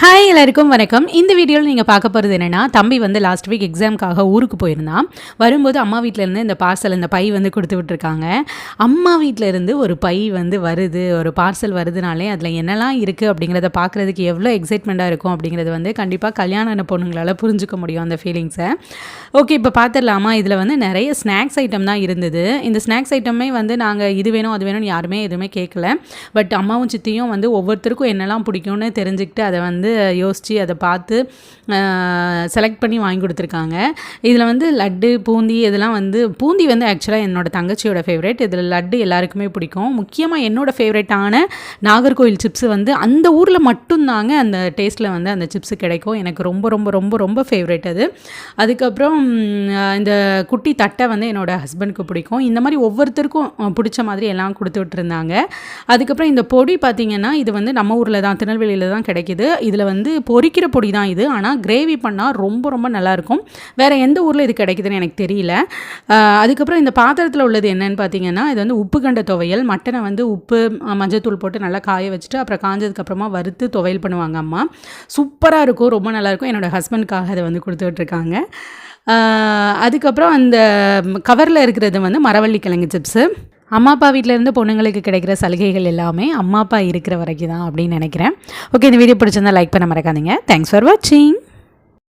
Hi எல்லாருக்கும் வணக்கம். இந்த வீடியோவில் நீங்கள் பார்க்க போகிறது என்னென்னா தம்பி வந்து லாஸ்ட் வீக் எக்ஸாமுக்காக ஊருக்கு போயிருந்தான். வரும்போது அம்மா வீட்டிலேருந்து இந்த பார்சல் இந்த பை வந்து கொடுத்து விட்ருக்காங்க அம்மா வீட்டிலேருந்து ஒரு பை வந்து வருது ஒரு பார்சல் வருதுனாலே அதில் என்னெல்லாம் இருக்குது அப்படிங்கிறத பார்க்குறதுக்கு எவ்வளோ எக்ஸைட்மெண்ட்டாக இருக்கும் அப்படிங்கிறது வந்து கண்டிப்பாக கல்யாண பொண்ணுங்களால் புரிஞ்சுக்க முடியும் அந்த ஃபீலிங்ஸை ஓகே இப்போ பார்த்துடலாமா? இதில் வந்து நிறைய ஸ்நாக்ஸ் ஐட்டம் தான் இருந்தது. இந்த ஸ்நாக்ஸ் ஐட்டமே வந்து நாங்கள் இது வேணும் அது வேணும்னு யாருமே எதுவுமே கேட்கல பட் அம்மாவும் சித்தியும் வந்து ஒவ்வொருத்தருக்கும் என்னெல்லாம் பிடிக்கும்னு தெரிஞ்சுக்கிட்டு அதை வந்து வந்து யோசித்து அதை பார்த்து செலக்ட் பண்ணி வாங்கி கொடுத்துருக்காங்க. இதில் வந்து லட்டு பூந்தி இதெல்லாம் வந்து பூந்தி வந்து ஆக்சுவலாக என்னோட தங்கச்சியோட ஃபேவரட் இதில் லட்டு எல்லாருக்குமே பிடிக்கும். முக்கியமாக என்னோடய ஃபேவரேட்டான நாகர்கோவில் சிப்ஸு வந்து அந்த ஊரில் மட்டும்தாங்க அந்த டேஸ்ட்டில் வந்து அந்த சிப்ஸு கிடைக்கும். எனக்கு ரொம்ப ரொம்ப ரொம்ப ரொம்ப ஃபேவரேட் அது. அதுக்கப்புறம் இந்த குட்டி தட்டை வந்து என்னோட ஹஸ்பண்டுக்கு பிடிக்கும். இந்த மாதிரி ஒவ்வொருத்தருக்கும் பிடிச்ச மாதிரி எல்லாம் கொடுத்து விட்டுருந்தாங்க. அதுக்கப்புறம் இந்த பொடி பார்த்திங்கன்னா இது வந்து நம்ம ஊரில் தான் திருநெல்வேலியில் தான் கிடைக்கிது. இதில் வந்து பொரிக்கிற பொடி தான் இது. ஆனால் கிரேவி பண்ணால் ரொம்ப ரொம்ப நல்லாயிருக்கும். வேறு எந்த ஊரில் இது கிடைக்குதுன்னு எனக்கு தெரியல. அதுக்கப்புறம் இந்த பாத்திரத்தில் உள்ளது என்னன்னு பார்த்தீங்கன்னா இது வந்து உப்பு கண்ட துவையல். மட்டனை வந்து உப்பு மஞ்சத்தூள் போட்டு நல்லா காய வச்சுட்டு அப்புறம் காஞ்சதுக்கப்புறமா வறுத்து துவையல் பண்ணுவாங்க அம்மா. சூப்பராக இருக்கும். ரொம்ப நல்லாயிருக்கும். என்னோட ஹஸ்பண்ட்காக அதை வந்து கொடுத்துட்ருக்காங்க. அதுக்கப்புறம் அந்த கவரில் இருக்கிறது வந்து மரவள்ளி கிழங்கு சிப்ஸு. அம்மா அப்பா வீட்டில் இருந்து பொண்ணுங்களுக்கு கிடைக்கிற சலுகைகள் எல்லாமே அம்மா அப்பா இருக்கிற வரைக்கும் தான் அப்படின்னு நினைக்கிறேன். ஓகே இந்த வீடியோ பிடிச்சிருந்தா லைக் பண்ண மறக்காதீங்க. தேங்க்ஸ் ஃபார் வாட்சிங்